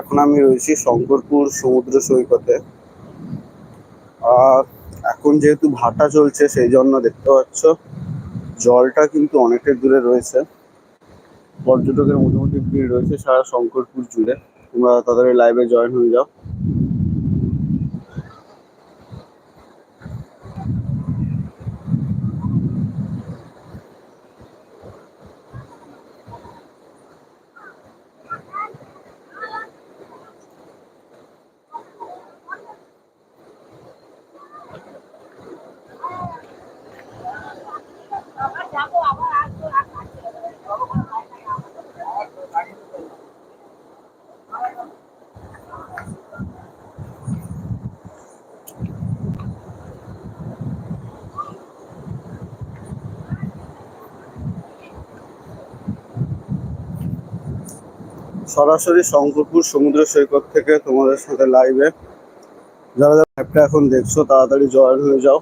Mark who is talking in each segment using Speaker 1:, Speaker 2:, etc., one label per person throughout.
Speaker 1: এখন আমি রয়েছি শঙ্করপুর সমুদ্র সৈকতে। আর এখন যেহেতু ভাটা চলছে, সেই জন্য দেখতে পাচ্ছ জলটা কিন্তু অনেকটা দূরে রয়েছে। পর্যটকের মোটামুটি ভিড় রয়েছে সারা শঙ্করপুর জুড়ে। তোমরা তাদের লাইভে জয়েন হয়ে যাও। সরাসরি শঙ্করপুর সমুদ্র সৈকত থেকে তোমাদের সাথে লাইভে যারা যারা লাইভটা এখন দেখছ, তাড়াতাড়ি জয়েন হয়ে যাও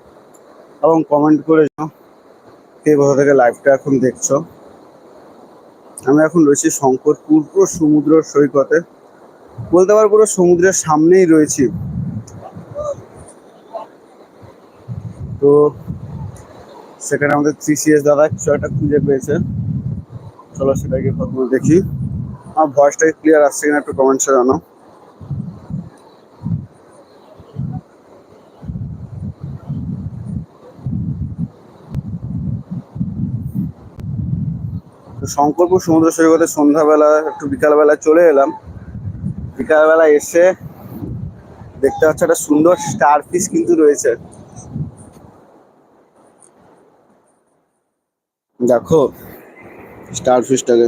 Speaker 1: এবং কমেন্ট করে যাও কে কোথা থেকে লাইভটা এখন দেখছ। আমি এখন রয়েছি শঙ্করপুর পুরো সমুদ্র সৈকতে। বলতে পারো পুরো সমুদ্রের সামনেই রয়েছি। তো সেখানে আমাদের সিসিএস দাদা কিছু একটা খুঁজে পেয়েছে। চলো সেটাকে প্রথমে দেখি। আমার ভয়েসটা ক্লিয়ার আসছে কিনা একটু কমেন্টসে জানাও। তো শঙ্করপুর সমুদ্র সৈকতে সন্ধ্যাবেলা একটু বিকালবেলা চলে এলাম। বিকালবেলা এসে দেখতে পাচ্ছ একটা সুন্দর স্টার ফিশ কিন্তু রয়েছে। দেখো স্টার ফিশটাকে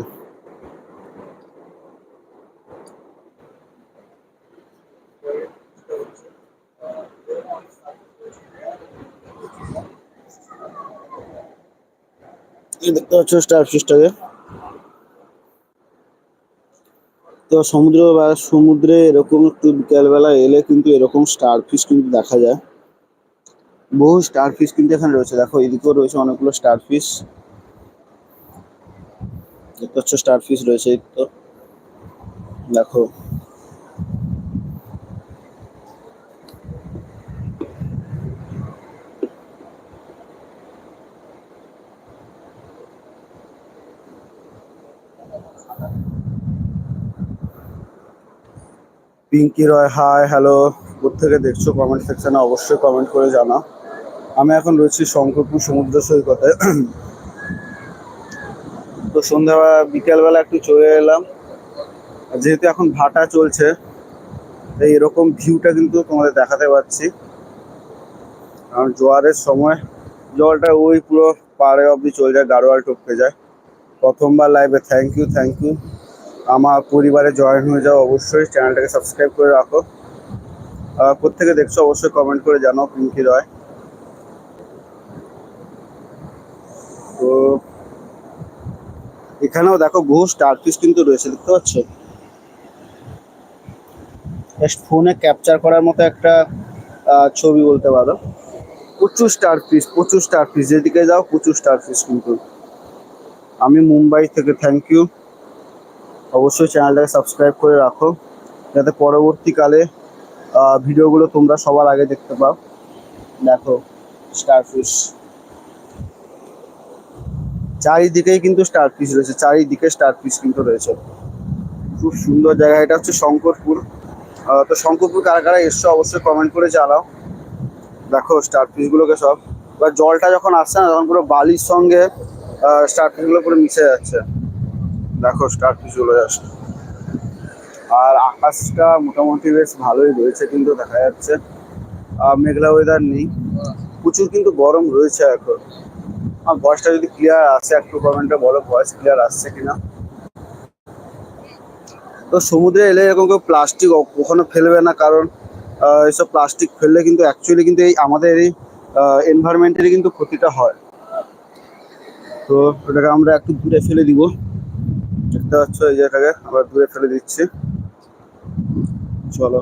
Speaker 1: দেখতে পাচ্ছ স্টার তো সমুদ্র বা সমুদ্রে এরকম একটু বিকালবেলা এলে কিন্তু এরকম স্টার ফিশ কিন্তু দেখা যায়। বহু স্টার ফিশ কিন্তু এখানে রয়েছে। দেখো, এদিকেও রয়েছে অনেকগুলো স্টার ফিশ দেখতে পাচ্ছ স্টার ফিশ রয়েছে তো। দেখো পিঙ্কি রয় হাই হ্যালো থেকে দেখছ কমেন্ট সেকশনে অবশ্যই কমেন্ট করে জানাও। আমি এখন রয়েছি শঙ্করপুর সমুদ্র সৈকতে। তো সন্ধ্যাবেলা, বিকেলবেলা একটু চলে এলাম। যেহেতু এখন ভাটা চলছে, তাই এরকম ভিউটা কিন্তু তোমাদের দেখাতে পাচ্ছি। কারণ জোয়ারের সময় জলটা ওই পুরো পাড়ে অবধি চলে যায় গাড়োয়াল টপকে যায়। প্রথমবার লাইভে থ্যাংক ইউ থ্যাংক ইউ আমার পরিবারে জয়েন হয়ে যাও অবশ্যই চ্যানেলটাকে সাবস্ক্রাইব করে রাখো। আহ, কোত্থেকে দেখছ অবশ্যই কমেন্ট করে জানাও পিঙ্কি রয়। তো এখানেও দেখো বহু স্টার পিস কিন্তু রয়েছে দেখতে পাচ্ছ? জাস্ট ফোনে ক্যাপচার করার মতো একটা ছবি বলতে পারো। প্রচুর স্টার পিস প্রচুর স্টার পিস যেদিকে যাও প্রচুর স্টার পিস কিন্তু। আমি মুম্বাই থেকে থ্যাংক ইউ অবশ্যই চ্যানেলটাকে সাবস্ক্রাইব করে রাখো, যাতে পরবর্তীকালে ভিডিওগুলো তোমরা সবার আগে দেখতে পাও। দেখো স্টারফিশ চারিদিকেই কিন্তু স্টারফিশ রয়েছে, চারিদিকে স্টারফিশ কিন্তু রয়েছে। খুব সুন্দর জায়গা, এটা হচ্ছে শঙ্করপুর। তো শঙ্করপুর কারা কারা এসছো অবশ্যই কমেন্ট করে জানাও। দেখো স্টারফিশ গুলোকে সব। এবার জলটা যখন আসছে না, তখন পুরো বালির সঙ্গে স্টারফিশগুলো পুরো মিশে যাচ্ছে। দেখো, স্টারগুলো জাস্ট আর আকাশটা মোটামুটি বেশ ভালোই রয়েছে কিন্তু দেখা যাচ্ছে মেঘলা ওয়েদার নেই। প্রচুর কিন্তু গরম রয়েছে এখন। আমার ভয়েসটা যদি ক্লিয়ার আসে, একটু কমেন্টে বলো ভয়েস ক্লিয়ার আসছে কিনা? তো সমুদ্রে এলে এরকম কেউ প্লাস্টিক কখনো ফেলবে না, কারণ এসব প্লাস্টিক ফেললে কিন্তু অ্যাকচুয়ালি কিন্তু এই আমাদের এই এনভায়রনমেন্টেরই কিন্তু ক্ষতিটা হয়। তো ওটাকে আমরা একটু দূরে ফেলে দিব। দেখতে পাচ্ছ এই জায়গাটাকে, আমরা দূরে ফেলে দিচ্ছি। চলো।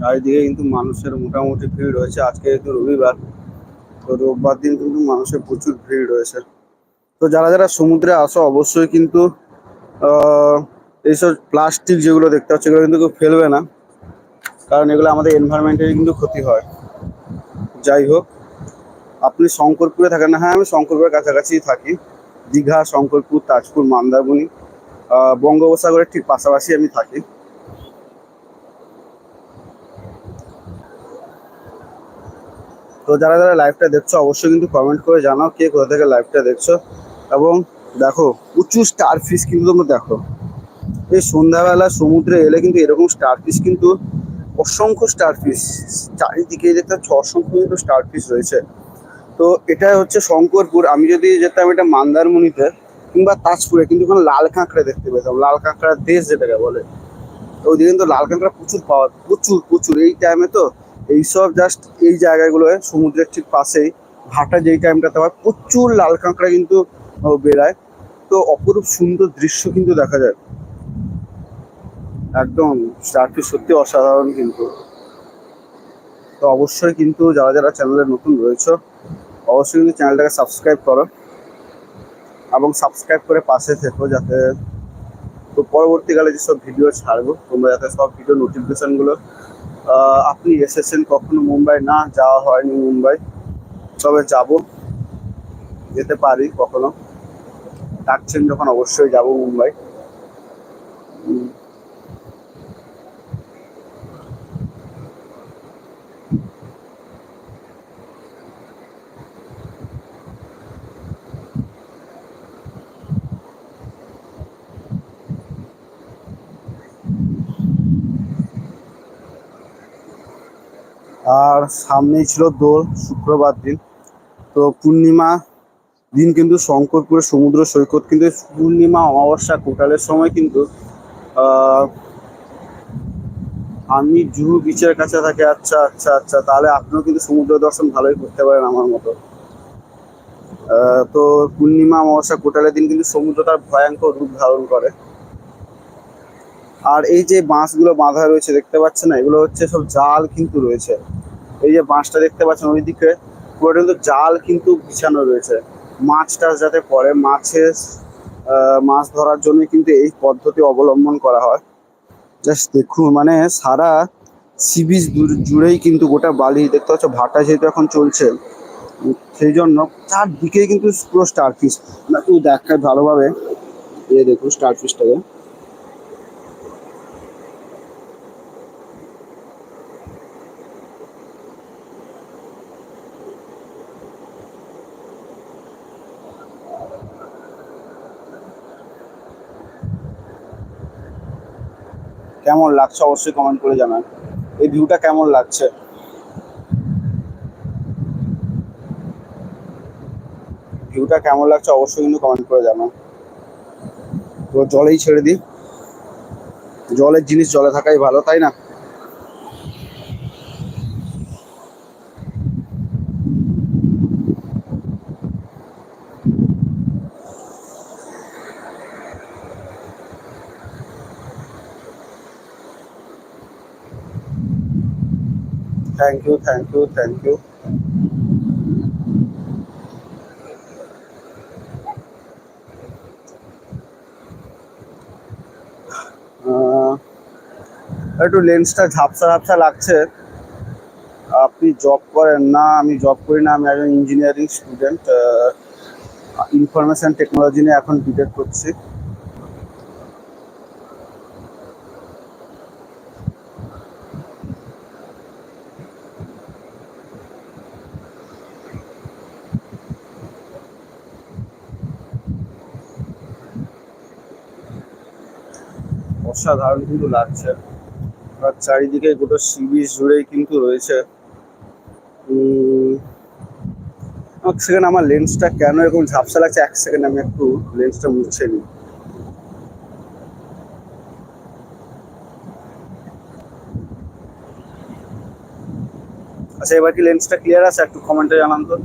Speaker 1: চারিদিকে কিন্তু মানুষের মোটামুটি ভিড় রয়েছে। আজকে যেহেতু রবিবার, তো রোববার দিন কিন্তু মানুষের প্রচুর ভিড় রয়েছে। তো যারা যারা সমুদ্রে আসো, অবশ্যই কিন্তু এইসব প্লাস্টিক যেগুলো দেখতে পাচ্ছ, এগুলো কিন্তু কেউ ফেলবে না। কারণ এগুলো আমাদের এনভায়রনমেন্টের কিন্তু ক্ষতি হয়। যাই হোক। আপনি শঙ্করপুরে থাকেন না? হ্যাঁ আমি শঙ্করপুরের কাছাকাছি থাকি। দীঘা, শঙ্করপুর, তাজপুর, মন্দারমণি বঙ্গোপসাগরের ঠিক পাশাপাশি আমি থাকি। তো যারা যারা লাইভটা দেখছ, অবশ্যই কিন্তু কমেন্ট করে জানাও কে কোথা থেকে লাইভটা দেখছ। এবং দেখো উঁচু স্টার ফিশ কিন্তু তোমরা দেখো। এই সন্ধ্যাবেলা সমুদ্রে এলে কিন্তু এরকম স্টার ফিশ কিন্তু অসংখ্য স্টার ফিশ চারিদিকে দেখতে পাচ্ছ, অসংখ্য কিন্তু স্টার ফিশ রয়েছে। তো এটা হচ্ছে শঙ্করপুর। আমি যদি যেতাম এটা মান্দারমণিতে কিংবা তাজপুরে, কিন্তু ওখানে লাল কাঁকড়া দেখতে পেতাম। লাল কাঁকড়ার দেশ যেটাকে বলে। তো ওইদিকে কিন্তু লাল কাঁকড়া প্রচুর পাওয়া, প্রচুর প্রচুর। এই টাইমে তো এইসব জাস্ট এই জায়গাগুলোয়, সমুদ্রের ঠিক পাশেই, ভাটা যেই টাইমটাতে হয়, প্রচুর লাল কাঁকড়া কিন্তু বেড়ায়। তো অপরূপ সুন্দর দৃশ্য কিন্তু দেখা যায়। একদম স্টারটি সত্যি অসাধারণ কিন্তু। তো অবশ্যই কিন্তু যারা যারা চ্যানেলে নতুন রয়েছে অবশ্যই কিন্তু চ্যানেলটাকে সাবস্ক্রাইব করো। এবং সাবস্ক্রাইব করে পাশে থেকো যাতে তো পরবর্তীকালে যেসব ভিডিও ছাড়বো, তোমরা যাতে সব ভিডিও নোটিফিকেশানগুলো আপনি এসেছেন কখনো মুম্বাই? না, যাওয়া হয়নি মুম্বাই। তবে যাব। যেতে পারি কখনো। ডাকছেন যখন অবশ্যই যাব মুম্বাই। আর সামনেই ছিল দোল, শুক্রবার দিন। তো পূর্ণিমা দিন কিন্তু শঙ্করপুরের সমুদ্র সৈকত। কিন্তু পূর্ণিমা অমাবস্যা কোটালের সময় কিন্তু আমি জুহু বিচের কাছে থাকি। আচ্ছা আচ্ছা আচ্ছা তাহলে আপনিও কিন্তু সমুদ্র দর্শন ভালোই করতে পারেন আমার মতো। তো পূর্ণিমা অমাবস্যা কোটালের দিন কিন্তু সমুদ্র তার ভয়ঙ্কর রূপ ধারণ করে। আর এই যে বাঁশগুলো বাঁধা রয়েছে, দেখতে পাচ্ছেন না? এগুলো হচ্ছে সব জাল কিন্তু রয়েছে। এই যে বাঁশটা দেখতে পাচ্ছেন ওইদিকে, পুরো কিন্তু জাল কিন্তু বিছানো রয়েছে। মাছ টাছ যাতে পড়ে, মাছের মাছ ধরার জন্য কিন্তু এই পদ্ধতি অবলম্বন করা হয়। জাস্ট দেখুন মানে সারা সি বিচ জুড়েই কিন্তু গোটা বালি, দেখতে পাচ্ছ ভাটা যেহেতু এখন চলছে। সেই জন্য চারদিকেই কিন্তু পুরো স্টার ফিশ না তুই দেখায় ভালোভাবে। এই দেখুন স্টার কেমন লাগছে অবশ্যই কমেন্ট করে জানান। এই ভিউটা কেমন লাগছে? ভিউটা কেমন লাগছে অবশ্যই কিন্তু কমেন্ট করে জানান। তো জলেই ছেড়ে দিই। জলের জিনিস জলে থাকাই ভালো, তাই না? Thank you thank you thank you একটু লেন্সটা ঝাপসা ঝাপসা লাগছে। আপনি জব করেন না, আমি জব করি না, আমি একজন ইঞ্জিনিয়ারিং স্টুডেন্ট ইনফরমেশন টেকনোলজি নিয়ে এখন বিটেক করছি। অসাধারণ কিন্তু লাগছে। আর চারিদিকে গোটা সি বিচ জুড়েই কিন্তু রয়েছে। এক সেকেন্ড আমার লেন্সটা কেন এরকম ঝাপসা লাগছে? এক সেকেন্ড আমি একটু লেন্সটা মুছে নিই। আচ্ছা এবার কি লেন্সটা ক্লিয়ার আছে? একটু কমেন্টে জানান তো।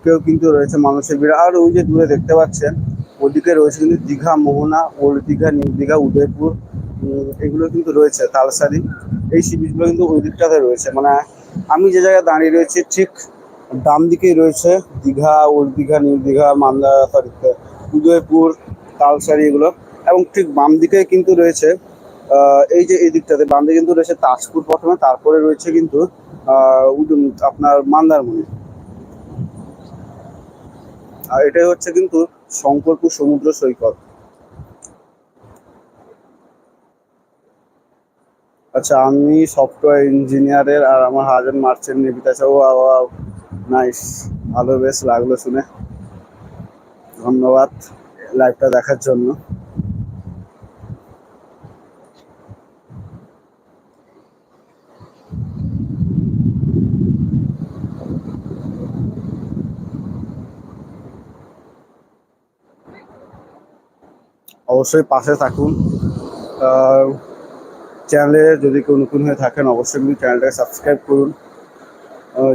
Speaker 1: ওদিকেও কিন্তু রয়েছে মানুষের ভিড়। আর ওই যে দূরে দেখতে পাচ্ছেন, ওদিকে রয়েছে কিন্তু দীঘা, মোহনা, ওল্ড দীঘা, নিউ দীঘা, উদয়পুর এগুলো কিন্তু রয়েছে, তালসারি। এই সি বিচগুলো কিন্তু ওই দিকটাতে রয়েছে। মানে আমি যে জায়গায় দাঁড়িয়ে রয়েছি, ঠিক ডান দিকেই রয়েছে দীঘা, ওল্ড দীঘা, নিউ দীঘা মান্দা সরি উদয়পুর, তালসারি এগুলো। এবং ঠিক বাম দিকে কিন্তু রয়েছে এই যে এই দিকটাতে, বাম দিকে কিন্তু রয়েছে তাজপুর প্রথমে, তারপরে রয়েছে কিন্তু আপনার মান্দারমণি। আর এটাই হচ্ছে কিন্তু শঙ্করপুর সমুদ্র সৈকত। আচ্ছা আমি সফটওয়্যার ইঞ্জিনিয়ারের আর আমার হাজবেন্ড মার্চেন্ট নেবিতা আছে ও নাইস ভালো বেশ লাগল শুনে। ধন্যবাদ লাইভটা দেখার জন্য। অবশ্যই পাশে থাকুন। চ্যানেলে যদি কেউ নতুন হয়ে থাকেন, অবশ্যই কিন্তু চ্যানেলটাকে সাবস্ক্রাইব করুন।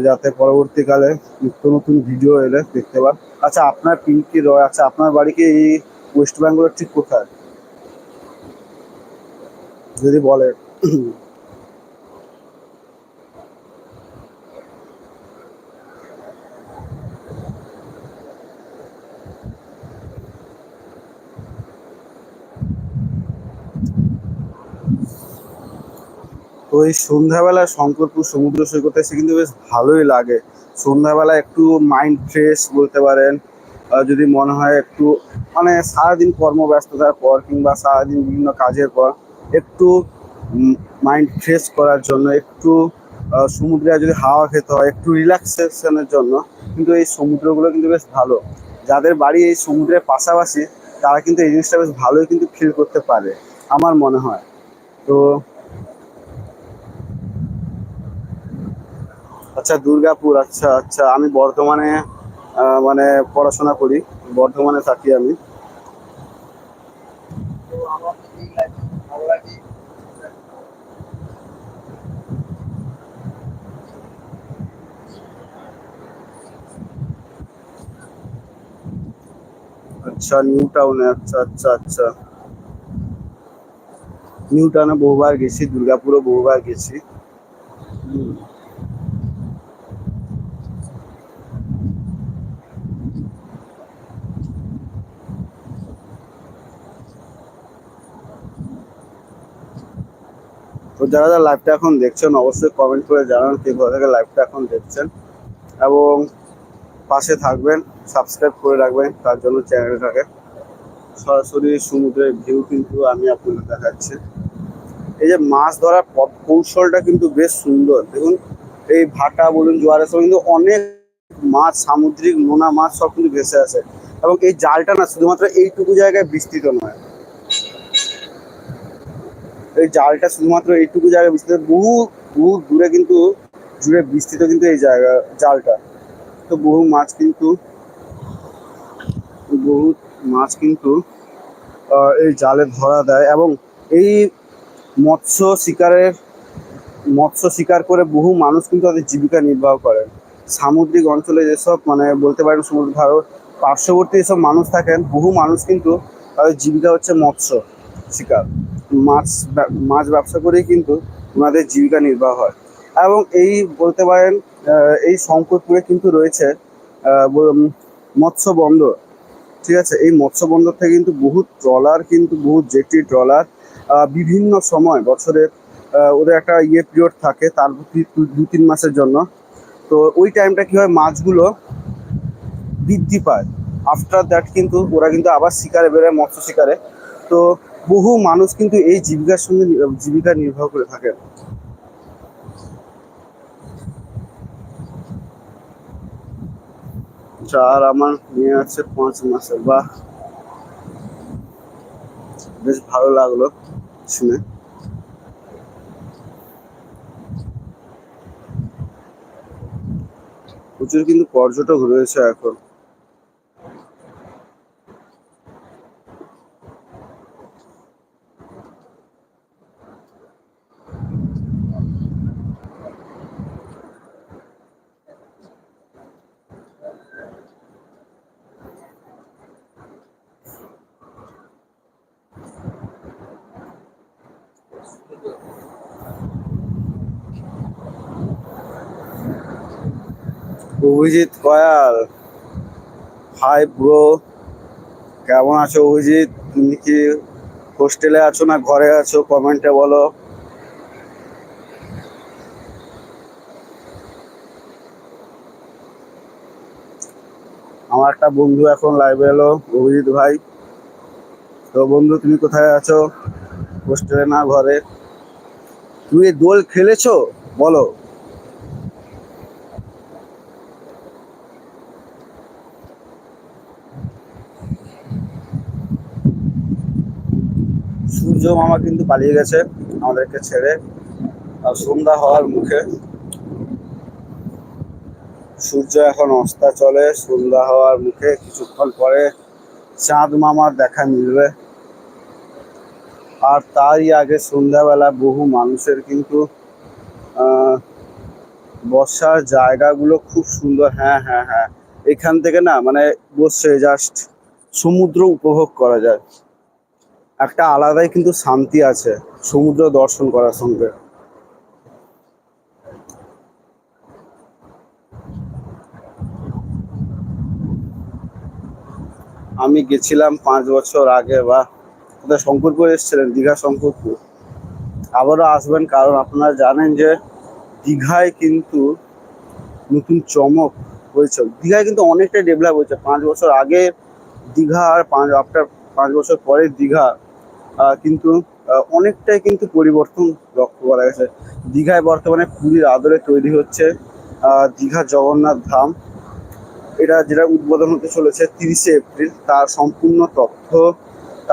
Speaker 1: যাতে পরবর্তীকালে নিত্য নতুন ভিডিও এলে দেখতে পান। আচ্ছা আপনার পিন কি রয় আচ্ছা আপনার বাড়িকে এই ওয়েস্ট বেঙ্গলের ঠিক কোথায়? যদি বলে। তো এই সন্ধ্যাবেলা শঙ্করপুর সমুদ্র সৈকতে এসে কিন্তু বেশ ভালোই লাগে। সন্ধ্যাবেলা একটু মাইন্ড ফ্রেশ বলতে পারেন যদি মনে হয় একটু মানে সারাদিন কর্মব্যস্ততার পর কিংবা সারাদিন বিভিন্ন কাজের পর একটু মাইন্ড ফ্রেশ করার জন্য, একটু সমুদ্রে যদি হাওয়া খেতে হয়, একটু রিল্যাক্সেশনের জন্য কিন্তু এই সমুদ্রগুলো কিন্তু বেশ ভালো। যাদের বাড়ি এই সমুদ্রের পাশাপাশি, তারা কিন্তু এই জিনিসটা বেশ ভালোই কিন্তু ফিল করতে পারে, আমার মনে হয়। তো আচ্ছা দুর্গাপুর আচ্ছা আচ্ছা। আমি বর্ধমানে মানে পড়াশোনা করি। বর্ধমানে থাকি আমি। আচ্ছা নিউ টাউনে আচ্ছা আচ্ছা আচ্ছা। নিউ টাউনে বহুবার গেছি, দুর্গাপুরও বহুবার গেছি। যারা যারা লাইভটা এখন দেখছেন, অবশ্যই কমেন্ট করে জানান কে কোথা থেকে লাইভটা এখন দেখছেন। এবং পাশে থাকবেন সাবস্ক্রাইব করে রাখবেন, তার জন্য চ্যানেলটাকে সরাসরি সমুদ্রের ভিউ কিন্তু আমি আপনাদের দেখাচ্ছি। এই যে মাছ ধরার কৌশলটা কিন্তু বেশ সুন্দর। দেখুন, এই ভাটা বলুন জোয়ারের সময় কিন্তু অনেক মাছ, সামুদ্রিক নোনা মাছ সব কিন্তু ভেসে আছে এবং এই জালটা না শুধুমাত্র এইটুকু জায়গায় বিস্তৃত নয়। এই জালটা শুধুমাত্র এইটুকু জায়গায় বিস্তৃত, বহু বহু দূরে কিন্তু, জুড়ে বিস্তৃত কিন্তু এই জায়গা, জালটা। তো বহু মাছ কিন্তু, বহু মাছ কিন্তু এই জালে ধরা দেয় এবং এই মৎস্য শিকারের, মৎস্য শিকার করে বহু মানুষ কিন্তু তাদের জীবিকা নির্বাহ করেন সামুদ্রিক অঞ্চলে যেসব মানে বলতে পারেন সমুদ্র, ধারো, পার্শ্ববর্তী যেসব মানুষ থাকেন, বহু মানুষ কিন্তু তাদের জীবিকা হচ্ছে মৎস্য শিকার। মাছ মাছ ব্যবসা করেই কিন্তু ওনাদের জীবিকা নির্বাহ হয়। এবং এই বলতে পারেন এই শঙ্করপুরে কিন্তু রয়েছে মৎস্য বন্দর। ঠিক আছে? এই মৎস্য বন্দর থেকে কিন্তু বহু ট্রলার কিন্তু বহু জেটি ট্রলার বিভিন্ন সময় বছরের ওদের একটা ইয়ে পিরিয়ড থাকে, তার দু- তিন মাসের জন্য। তো ওই টাইমটা কি হয়, মাছগুলো বৃদ্ধি পায়। আফটার দ্যাট কিন্তু ওরা কিন্তু আবার শিকারে বেরোয়, মৎস্য শিকারে। তো বহু মানুষ কিন্তু এই জীবিকার সঙ্গে জীবিকা নির্বাহ করে থাকে। চার আমার মেয়ে আছে পাঁচ মাসের, বাহ। বেশ ভালো লাগল শুনে। প্রচুর কিন্তু পর্যটক রয়েছে এখন। অভিজিৎ কয়াল। হাই ব্রো কেমন আছো অভিজিৎ? তুমি কি হোস্টেলে আছো না ঘরে আছো? কমেন্টে বলো। আমার একটা বন্ধু এখন লাইভে এলো, অভিজিৎ ভাই। তো বন্ধু, তুমি কোথায় আছো? হোস্টেলে না ঘরে? তুমি দোল খেলেছো? বলো। সূর্য মামা কিন্তু পালিয়ে গেছে আমাদেরকে ছেড়ে। সন্ধ্যা হওয়ার মুখে সূর্য এখন অস্তা চলে, সন্ধ্যা হওয়ার মুখে কিছুক্ষণ পরে চাঁদ মামার দেখা মিলবে। আর তারই আগে সন্ধ্যাবেলা বহু মানুষের কিন্তু বসার জায়গাগুলো খুব সুন্দর হ্যাঁ হ্যাঁ হ্যাঁ। এখান থেকে না মানে বসে জাস্ট সমুদ্র উপভোগ করা যায়। একটা আলাদাই কিন্তু শান্তি আছে সমুদ্র দর্শন করার সঙ্গে। আমি গেছিলাম পাঁচ বছর আগে বা কোথায় শঙ্করপুর এসেছিলেন, দীঘা শঙ্করপুর। আবারও আসবেন কারণ আপনারা জানেন যে দীঘায় কিন্তু নতুন চমক হয়েছে। দীঘায় কিন্তু অনেকটাই ডেভেলপ হয়েছে। পাঁচ বছর আগে দীঘা আর পাঁচ আফটার পাঁচ বছর পরে দীঘা কিন্তু অনেকটাই কিন্তু পরিবর্তন লক্ষ্য করা গেছে। দীঘায় বর্তমানে পুরীর আদলে তৈরি হচ্ছে দীঘা জগন্নাথ ধাম। এটা যেটা উদ্বোধন হতে চলেছে তিরিশে এপ্রিল, তার সম্পূর্ণ তথ্য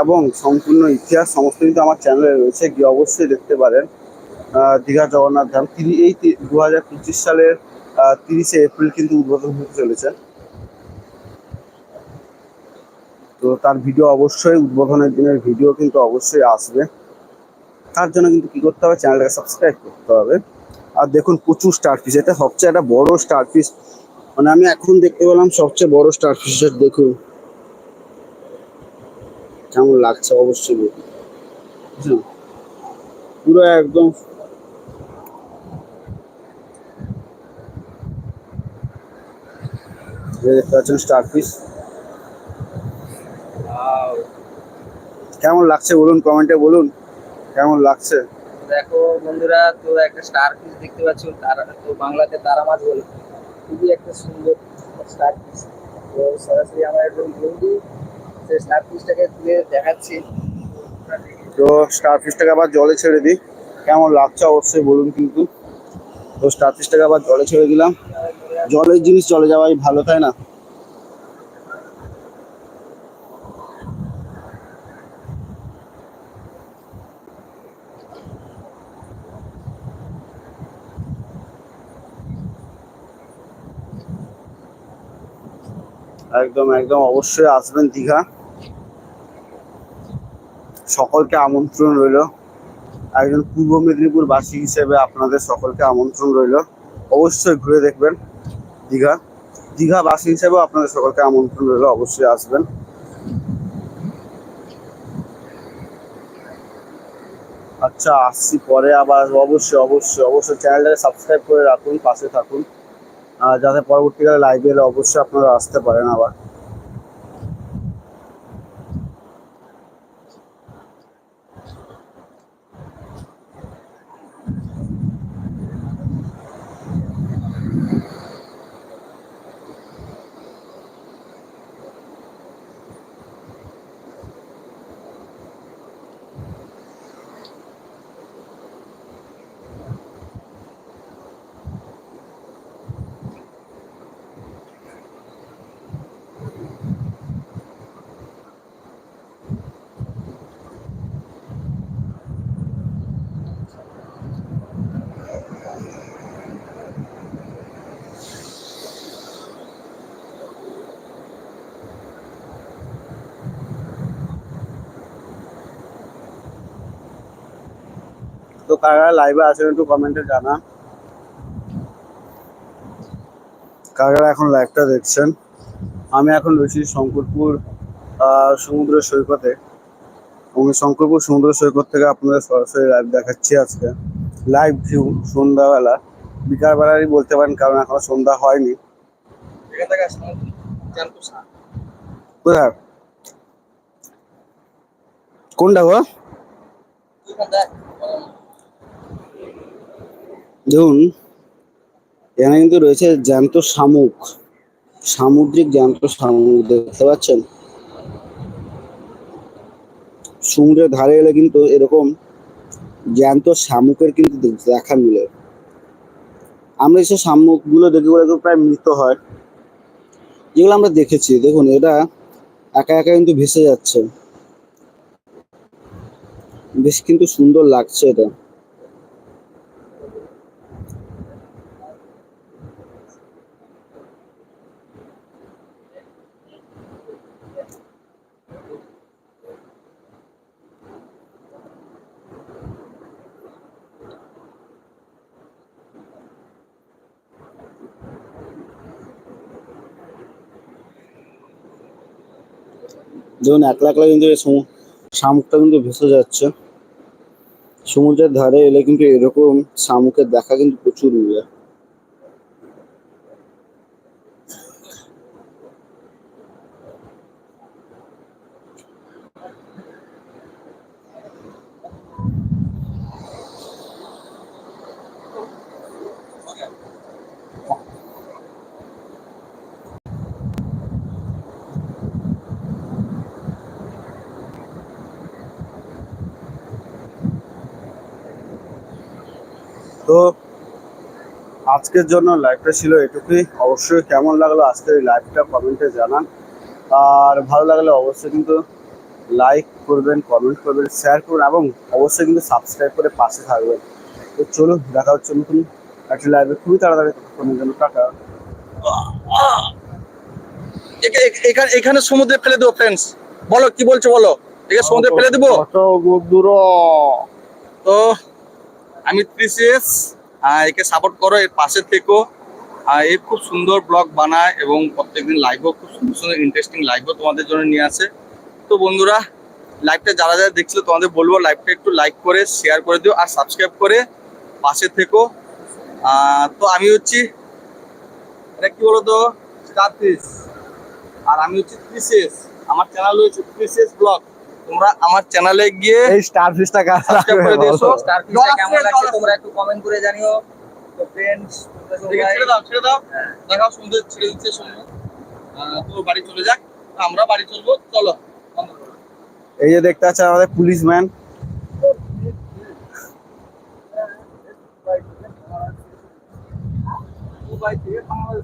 Speaker 1: এবং সম্পূর্ণ ইতিহাস, সমস্ত কিন্তু আমার চ্যানেলে রয়েছে, গিয়ে অবশ্যই দেখতে পারেন। দীঘা জগন্নাথ ধাম। তিনি এই দু হাজার পঁচিশ সালের তিরিশে এপ্রিল কিন্তু উদ্বোধন হতে চলেছে। তো তার ভিডিও অবশ্যই উদ্বোধনের দিনের ভিডিও কিন্তু অবশ্যই আসবে। তার জন্য কিন্তু কি করতে হবে? চ্যানেলটাকে সাবস্ক্রাইব করতে হবে। আর দেখুন, প্রচুর স্টার পিস এটা সবচেয়ে একটা বড় স্টার পিস মানে আমি এখন দেখতে পেলাম সবচেয়ে বড় স্টার পিসের দেখুন। কেমন লাগছে অবশ্যই। বুঝলেন? পুরো একদম দেখতে পাচ্ছেন স্টার পিস কেমন লাগছে বলুন কমেন্টে বলুন কেমন লাগছে?
Speaker 2: দেখো বন্ধুরা তো একটা স্টার পিস দেখতে পাচ্ছ তারা তো বাংলাতে তারা মাছ বলে। খুবই একটা সুন্দর স্টার পিস তো সরাসরি আমার একজন বন্ধু সেই স্টার পিসটাকে তুলে দেখাচ্ছি।
Speaker 1: তো স্টার ফিশটাকে আবার জলে ছেড়ে দিই। কেমন লাগছে অবশ্যই বলুন কিন্তু। তো স্টার ফিশটাকে আবার জলে ছেড়ে দিলাম। জলের জিনিস চলে যাওয়াই ভালো তাই না? একদম একদম অবশ্যই আসবেন দীঘা। সকলকে আমন্ত্রণ রইল। একজন পূর্ব মেদিনীপুর বাসী হিসেবে আপনাদের সকলকে আমন্ত্রণ রইল। অবশ্যই ঘুরে দেখবেন দীঘা। দীঘা বাসী হিসেবেও আপনাদের সকলকে আমন্ত্রণ রইল, অবশ্যই আসবেন। আচ্ছা আসছি পরে আবার। অবশ্যই অবশ্যই অবশ্যই চ্যানেলটাকে সাবস্ক্রাইব করে রাখুন, পাশে থাকুন। যাতে পরবর্তীকালে লাইব্রেরি অবশ্যই আপনারা আসতে পারেন আবার। কারা লাইভে আছেন একটু কমেন্টে জানান। কারা এখন লাইভটা দেখছেন? আমি এখন রয়েছি শঙ্করপুর সমুদ্র সৈকতে। এবং শঙ্করপুর সমুদ্র সৈকত থেকে আপনাদের সরাসরি লাইভ দেখাচ্ছি আজকে। লাইভ ভিউ সন্ধ্যাবেলা। বিকালবেলারই বলতে পারেন কারণ এখনও সন্ধ্যা হয়নি। কোথায়? কোনটা গো? দেখুন, এখানে কিন্তু রয়েছে জ্যান্ত শামুক, সামুদ্রিক জ্যান্ত শামুক, দেখতে পাচ্ছেন? সমুদ্রের ধারে এলে কিন্তু এরকম জ্যান্ত শামুকের কিন্তু দেখ- মিলে। আমরা এসব শামুকগুলো দেখি বলে প্রায় মৃত হয়। যেগুলো আমরা দেখেছি, দেখুন, এটা একা একা কিন্তু ভেসে যাচ্ছে। বেশ কিন্তু সুন্দর লাগছে এটা। যেমন একলা একলা কিন্তু শামুকটা কিন্তু ভেসে যাচ্ছে। সমুদ্রের ধারে এলে কিন্তু এরকম শামুকের দেখা কিন্তু প্রচুর মিলে তো আজকের জন্য লাইভটা ছিল এটুকুই। অবশ্যই কেমন লাগল আজকের এই লাইভটা কমেন্টে জানান। আর ভালো লাগলে অবশ্যই কিন্তু লাইক করবেন কমেন্ট করবেন শেয়ার করবেন এবং অবশ্যই কিন্তু সাবস্ক্রাইব করে পাশে থাকবেন। তো চলুন দেখা হচ্ছে নতুন একটি লাইভে খুবই তাড়াতাড়ি ততক্ষণের জন্য টাকা
Speaker 3: এখানে এখানে সমুদ্রে ফেলে দেবো ফ্রেন্ডস বলো কি বলছো বলো? একে সমুদ্রে ফেলে দেবো?
Speaker 1: কত দূর।
Speaker 3: তো আমি ত্রিশেষ একে সাপোর্ট করো, এর পাশে থেকো। এ খুব সুন্দর ব্লগ বানায় এবং প্রত্যেকদিন লাইভও খুব সুন্দর সুন্দর ইন্টারেস্টিং লাইভও তোমাদের জন্য নিয়ে আসে। তো বন্ধুরা লাইভটা যারা যারা দেখছিল, তোমাদের বলব লাইভটা একটু লাইক করে শেয়ার করে দিও আর সাবস্ক্রাইব করে পাশে থেকো। তো আমি হচ্ছি, এটা কি বলতো? স্টার আর আমি হচ্ছি ত্রিশেষ আমার চ্যানেল হচ্ছে ত্রিশেষ ব্লগ। তোমরা আমার চ্যানেলে গিয়ে
Speaker 1: এই স্টার ফিশটা
Speaker 3: সাবস্ক্রাইব করে দিয়েছ।
Speaker 2: স্টার ফিশটা কেমন লাগছে তোমরা একটু কমেন্ট করে জানিও। তো ফ্রেন্ডস
Speaker 3: ঠিক আছে, ছেড়ে দাও ছেড়ে দাও। দেখাও সুন্দর ছেড়ে দিচ্ছে সুন্দর তো বাড়ি চলে যাক। আমরা বাড়ি চলবো। চলো
Speaker 1: এই যে দেখতে পাচ্ছেন আমাদের পুলিশ ম্যান
Speaker 3: বাংলাদেশ